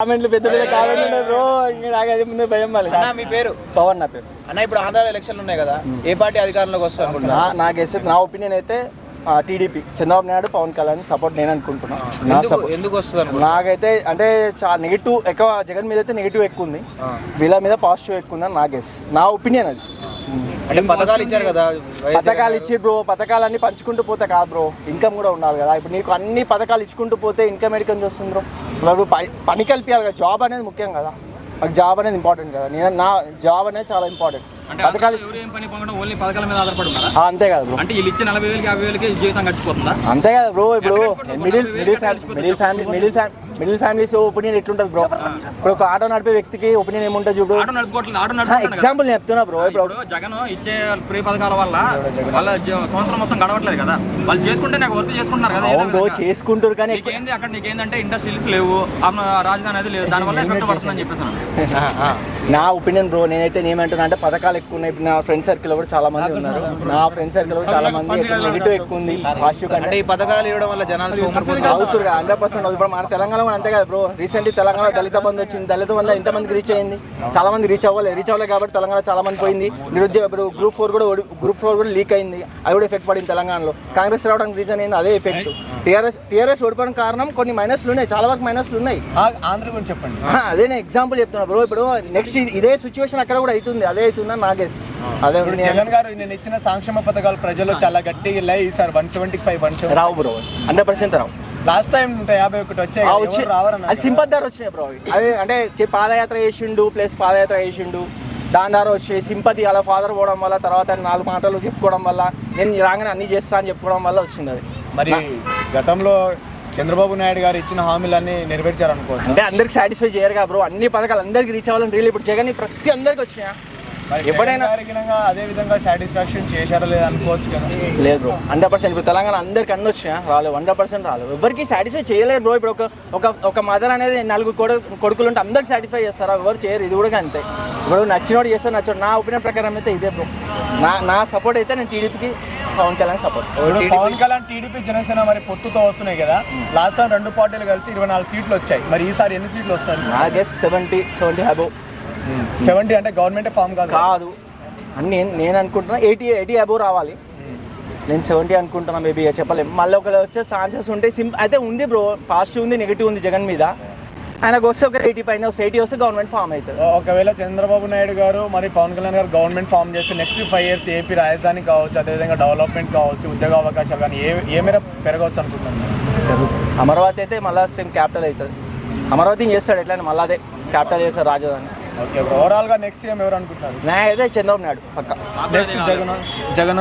కామెంట్లు పెద్ద పెద్ద కామెంట్లు ఉన్నాయి బ్రో ఇంకా నాకు అది ముందే భయం అన్న మీ పేరు? పవన్ నా పేరు. అన్న ఇప్పుడు ఆంధ్రాలో ఎలక్షన్లు ఉన్నాయి కదా ఏ పార్టీ అధికారంలోకి వస్తుంది అనుకుంటున్నా నా నాకు వేసే నా ఒపీనియన్ అయితే టీడీపీ చంద్రబాబు నాయుడు పవన్ కళ్యాణ్ సపోర్ట్ నేను అనుకుంటున్నాను నా ఎందుకు సపోర్ట్ ఎందుకు వస్తుంది నాకైతే అంటే చాలా నెగిటివ్ ఎక్కువ జగన్ మీద అయితే నెగిటివ్ ఎక్కువ ఉంది. వీళ్ళ మీద పాజిటివ్ ఎక్కువ ఉందని నా గెస్ నా ఒపీనియన్ అది. అంటే పథకాలు ఇచ్చారు కదా పథకాలు ఇచ్చి బ్రో పథకాలన్నీ పంచుకుంటూ పోతే కాదు బ్రో ఇన్కమ్ కూడా ఉండాలి కదా. ఇప్పుడు నీకు అన్ని పథకాలు ఇచ్చుకుంటూ పోతే ఇన్కమ్ ఎడికం వస్తుంది బ్రో ఇప్పుడు పని- పని కల్పించాలి కదా. జాబ్ అనేది ముఖ్యం కదా. నాకు జాబ్ అనేది ఇంపార్టెంట్ కదా. నేను నా జాబ్ అనేది చాలా ఇంపార్టెంట్ పథకాలు అంతే కదా బ్రో. అంటే వీళ్ళు ఇచ్చే నలభై వేలకి యాభై వేలకి జీవితం గడిచిపోతుందా? అంతే కదా బ్రో ఇప్పుడు middle middle family middle family middle family middle families opinion ఎట్లుంటుంది బ్రో? ఇప్పుడు ఒక ఆటో నడిపే వ్యక్తికి ఒపీనియన్ ఏముంటుంది చూడు? ఆటో నడుపుకోవట్లేదు ఆటో కదా. ఎగ్జాంపుల్ నేను చెప్తున్నా బ్రో ఇప్పుడు జగన్ ఇచ్చే ప్రీ పథకాల వల్ల వాళ్ళ సంవత్సరం మొత్తం గడవట్లేదు కదా. వాళ్ళు చేసుకుంటే నాకు వర్క్ చేసుకుంటున్నారు కదా ఏదో బ్రో. చేసుకుంటారు కానీ నీకేంది అక్కడ నీకేందంటే ఇండస్ట్రీస్ లేవు రాజధాని అనేది లేదు దానివల్ల ఎఫెక్ట్ పడుతుందని చెప్పేసి నా ఒపీనియన్ బ్రో నేనైతే ఏమంటున్నా అంటే పథకాలు ఎక్కువ ఉన్నాయి నా ఫ్రెండ్ సర్కిల్ కూడా చాలా మంది ఉన్నారు. నా ఫ్రెండ్ సర్కిల్ కూడా చాలా మంది నెగిటివ్ ఎక్కువ ఉంది పాజిటివ్ కంటే అంటే ఈ పథకాలు ఇవ్వడం వల్ల జనాలు. అవుతుంది హండ్రెడ్ పర్సెంట్ ఇప్పుడు మన తెలంగాణ కూడా అంతే కదా బ్రో. రీసెంట్లీ తెలంగాణ దళిత బంధు వచ్చింది. దళిత బంధు ఎంతమందికి రీచ్ అయింది. చాలా మంది రీచ్ అవ్వలేదు రీచ్ అవ్వలేదు కాబట్టి తెలంగాణ చాలా మంది పోయింది. నిరుద్యోగ ఇప్పుడు గ్రూప్ ఫోర్ కూడా గ్రూప్ ఫోర్ కూడా లీక్ అయింది. అది కూడా ఎఫెక్ట్ పడింది తెలంగాణలో. కాంగ్రెస్ రావడానికి రీజన్ ఏంది? అదే ఎఫెక్ట్ టీఆర్ఎస్ టీఆర్ఎస్ ఓడిపోవడం కారణం కొన్ని మైనస్లు ఉన్నాయి. చాలా వరకు మైనస్లు ఉన్నాయి. ఆంధ్ర గురించి చెప్పండి. అదే నేను ఎగ్జాంపుల్ చెప్తున్నా బ్రో. ఇప్పుడు నెక్స్ట్ ఇదే సిచ్యువేషన్ అక్కడ కూడా అవుతుంది. అదే అవుతుందని నా గెస్ అదే ఇప్పుడు జగన్ గారు నేను ఇచ్చిన సంక్షేమ పథకాలు ప్రజలు చాలా గట్టిగా ఈసారి one seventy five one seventy రావు బ్రో. హండ్రెడ్ పర్సెంట్ రావు. లాస్ట్ టైం యాభై ఒకటి వచ్చాయి రావరన్నారు అది సింపత్ ధర వచ్చినాయి బ్రో. అదే అంటే పాదయాత్ర చేసిండు ప్లస్ పాదయాత్ర చేసిండు. దాని ద్వారా వచ్చి సింపతి అలా ఫాదర్ పోవడం వల్ల తర్వాత నాలుగు మాటలు చెప్పుకోవడం వల్ల నేను రాగానే అన్ని చేస్తా అని చెప్పుకోవడం వల్ల వచ్చింది అది. మరి గతంలో చంద్రబాబు నాయుడు గారు ఇచ్చిన హామీలన్నీ నెరవేర్చారు అనుకోవచ్చు అంటే అందరికి సాటిస్ఫై చేయరు కదా బ్రో. అన్ని పథకాలు అందరికి రీచ్ అవ్వాలని రియల్ ఇప్పుడు జగన్ ప్రతి అందరికి వచ్చినాయా? గినంగా అదే విధంగా సాటిస్ఫాక్షన్ చేశారో లేదా అనుకోవచ్చు కదా. లేదు బ్రో. Hundred percent. ఇప్పుడు తెలంగాణ అందరికి అన్ని వచ్చినాయా రాలేదు. హండ్రెడ్ పర్సెంట్ రాలేదు. ఎవరికి సాటిస్ఫై చేయలేరు బ్రో. ఇప్పుడు ఒక ఒక ఒక మదర్ అనేది నలుగురు కొడుకు కొడుకులు ఉంటే అందరికి సాటిస్ఫై చేస్తారా? ఎవరు చేయరు. ఇది కూడా అంతే. ఇప్పుడు నచ్చినోడు చేస్తారు నచ్చోడు. నా ఒపీనియన్ ప్రకారం అయితే ఇదే బ్రో. నా నా సపోర్ట్ అయితే నేను టీడీపీకి పవన్ కళ్యాణ్ సపోర్ట్ ఇప్పుడు పవన్ కళ్యాణ్ టీడీపీ జనసేన మరి పొత్తుతో వస్తున్నాయి కదా. లాస్ట్ టైం రెండు పార్టీలు కలిసి ఇరవై నాలుగు సీట్లు వచ్చాయి. మరి ఈసారి ఎన్ని సీట్లు వస్తాయి? నా guess seventy seventy above seventy అంటే గవర్నమెంట్ ఫామ్ కాదు. కాదు. అని నేను నేను అనుకుంటున్నా ఎయిటీ ఎయిటీ అబోవ్ రావాలి. నేను సెవెంటీ అనుకుంటున్నా మేబీ చెప్పలేము మళ్ళీ ఒకవేళ వచ్చే ఛాన్సెస్ ఉంటాయి సిం అయితే ఉంది బ్రో పాజిటివ్ ఉంది నెగిటివ్ ఉంది జగన్ మీద. ఆయనకు వస్తే ఒక ఎయిటీ పైన వస్తే ఎయిటీ వస్తే గవర్నమెంట్ ఫామ్ అవుతుంది. ఒకవేళ చంద్రబాబు నాయుడు గారు మరి పవన్ కళ్యాణ్ గారు గవర్నమెంట్ ఫామ్ చేస్తే నెక్స్ట్ ఫైవ్ ఇయర్స్ ఏపీ రాజధాని కావచ్చు అదేవిధంగా డెవలప్మెంట్ కావచ్చు ఉద్యోగ అవకాశాలు కానీ ఏ ఏ మేర పెరగవచ్చు అనుకుంటున్నాను అమరావతి అయితే మళ్ళీ సేమ్ క్యాపిటల్ అవుతుంది. అమరావతి చేస్తాడు ఎట్లా మళ్ళీ అదే క్యాపిటల్ చేస్తాడు రాజధాని. ఓకే ఓవరాల్గా నెక్స్ట్ సీఎం ఎవరు అనుకుంటున్నారు? నా అయితే చంద్రబాబు నాయుడు పక్క. నెక్స్ట్ జగన్ జగన్